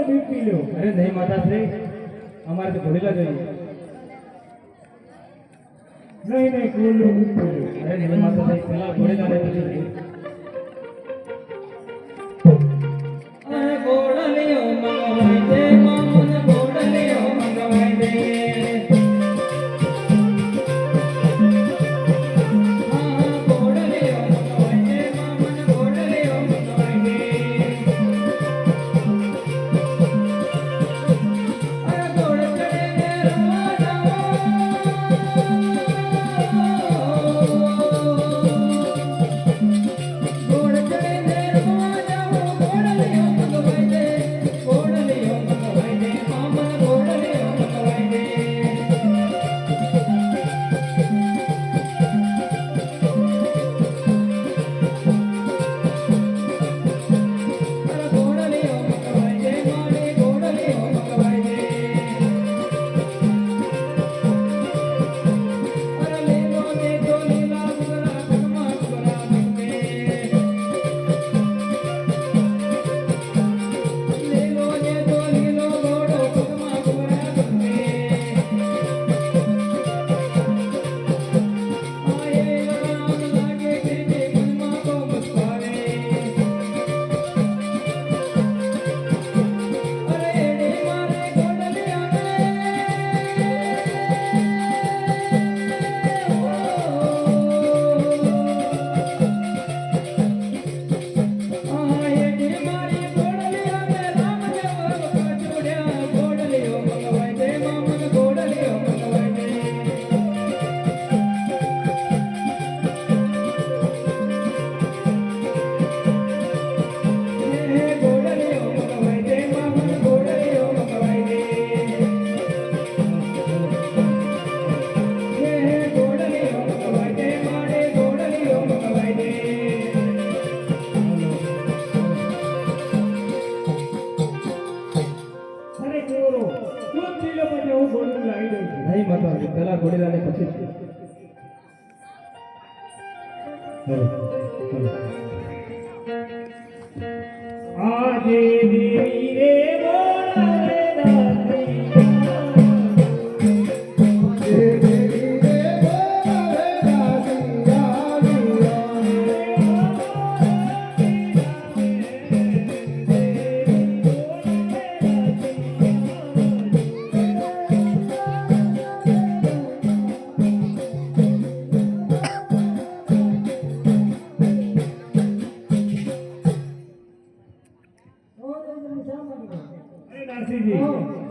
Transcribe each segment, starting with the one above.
અરે નહીં માતાશ્રી અમારે તો ઘોડેલા જોઈએ નહીં નહીં કોલું અરે નહીં માતાશ્રી પેલા ઘોડેલા ને પછી. આજે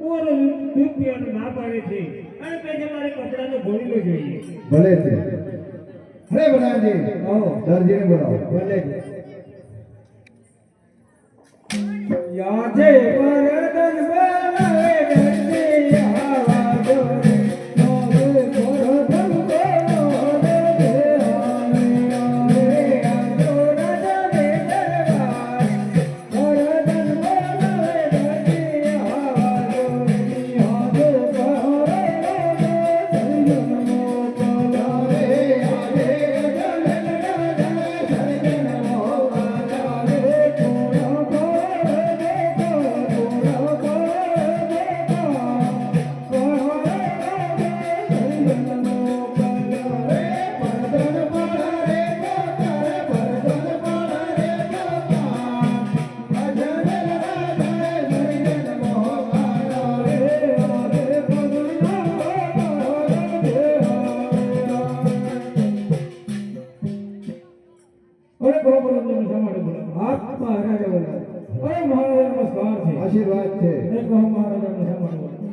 દૂધ પીવાનું ના પાડે છે. અને છે મારે કપડાનો ગોળીલો જોઈએ. ભલે છે. અરે બનાવજી. આવો. દરજીને બોલાવો ભલે યાજે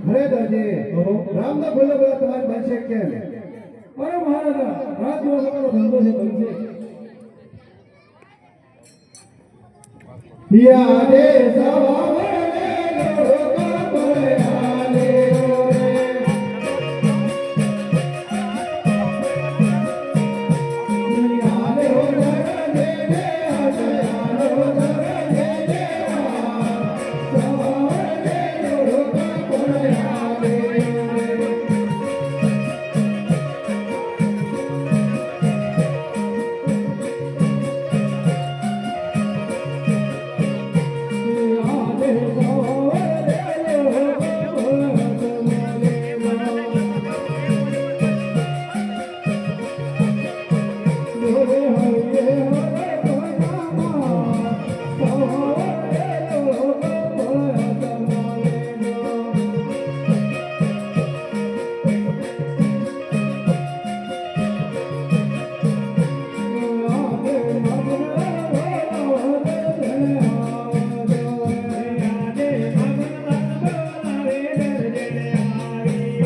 માટે અરે દરજી રામના બોલો બોલો તમારી બનશે કેમ અરે મહારાજા રાત દિવસ અમારો ધંધો છે બનશે યાદે સવા Senhor.